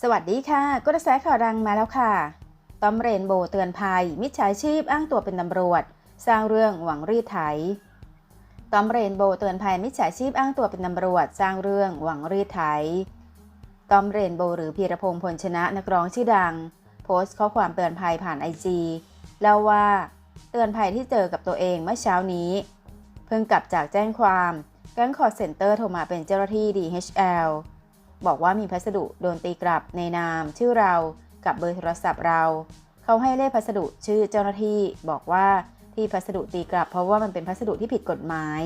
สวัสดีค่ะกระแสข่าวดังมาแล้วค่ะตอมเรนโบเตือนภัย มิจฉาชีพอ้างตัวเป็นตำรวจ สร้างเรื่องหวังรีดไถตอมเรนโบเตือนภัยมิจฉาชีพอ้างตัวเป็นตำรวจ สร้างเรื่องหวังรีดไถตอมเรนโบหรือพีรพงษ์พลชนะนักร้องชื่อดัง โพสต์ข้อความเตือนภัยผ่านไอจีเล่าว่า เตือนภัยที่เจอกับตัวเองเมื่อเช้านี้ เพิ่งกลับจากแจ้งความแก๊งคอร์เซ็นเตอร์โทรมาเป็นเจ้าหน้าที่ DHL บอกว่ามีพัสดุโดนตีกลับในนามชื่อเรากับเบอร์โทรศัพท์เรา เขาให้เลขพัสดุชื่อเจ้าหน้าที่บอกว่าที่พัสดุตีกลับ เพราะว่ามันเป็นพัสดุที่ผิดกฎหมาย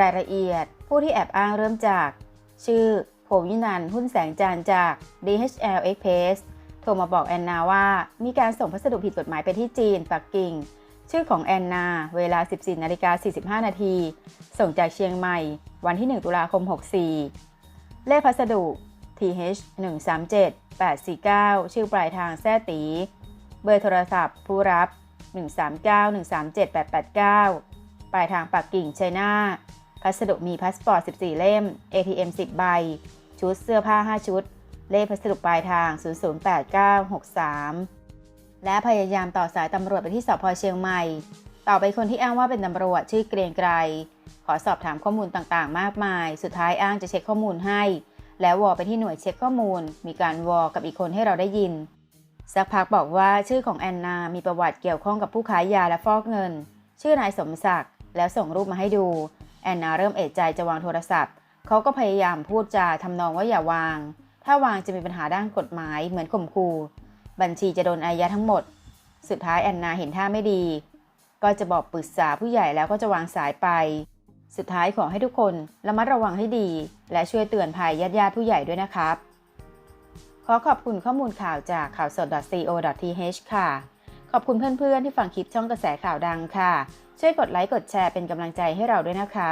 รายละเอียดผู้ที่แอบอ้างเริ่มจาก ชื่อผมยินันท์หุ้นแสงจันทร์จาก DHL Express โทรมาบอกแอนนาว่า มีการส่งพัสดุผิดกฎหมายไปที่จีนปักกิ่ง ชื่อของแอนนา เวลา 14นาฬิกา45 นาที ส่งจากเชียงใหม่ วันที่ 1 ตุลาคม 64 เลขพัสดุ TH 1 3 7 8 4 9 ชื่อปลายทางแซ่ตี เบอร์โทรศัพท์ ผู้รับ 139 137 889 ปลายทางปักกิ่งไชน่าพัสดุมีพาสปอร์ต 14 เล่ม ATM 10 ใบ ชุดเสื้อผ้า 5 ชุด เลขพัสดุปลายทาง 008963 และพยายามต่อสายตำรวจไปที่สพเชียงใหม่ ต่อไปคนที่อ้างว่าเป็นตำรวจชื่อเกรียงไกร ขอสอบถามข้อมูลต่างๆ มากมาย สุดท้ายอ้างจะเช็คข้อมูลให้ แล้ววอไปที่หน่วยเช็คข้อมูล มีการวอกับอีกคนให้เราได้ยิน สักพักบอกว่าชื่อของแอนนา มีประวัติเกี่ยวข้องกับผู้ค้ายาและฟอกเงิน ชื่อนายสมศักดิ์ แล้วส่งรูปมาให้ดู แอนนาเริ่มเอะใจจะวางโทรศัพท์ เขาก็พยายามพูดจาทำนองว่าอย่าวาง ถ้าวางจะมีปัญหาด้านกฎหมายเหมือนข่มขู่ บัญชีจะโดนอายัดทั้งหมด สุดท้ายแอนนาเห็นท่าไม่ดี ก็จะบอกปรึกษาผู้ใหญ่แล้วก็จะวางสายไป สุดท้ายขอให้ทุกคนระมัดระวังให้ดี และช่วยเตือนภัยญาติญาติผู้ใหญ่ด้วยนะครับ ขอขอบคุณข้อมูลข่าวจากข่าวสด .co.th ค่ะ ขอบคุณเพื่อนๆที่ฟังคลิปช่องกระแสข่าวดังค่ะ ช่วยกดไลค์กดแชร์เป็นกำลังใจให้เราด้วยนะคะ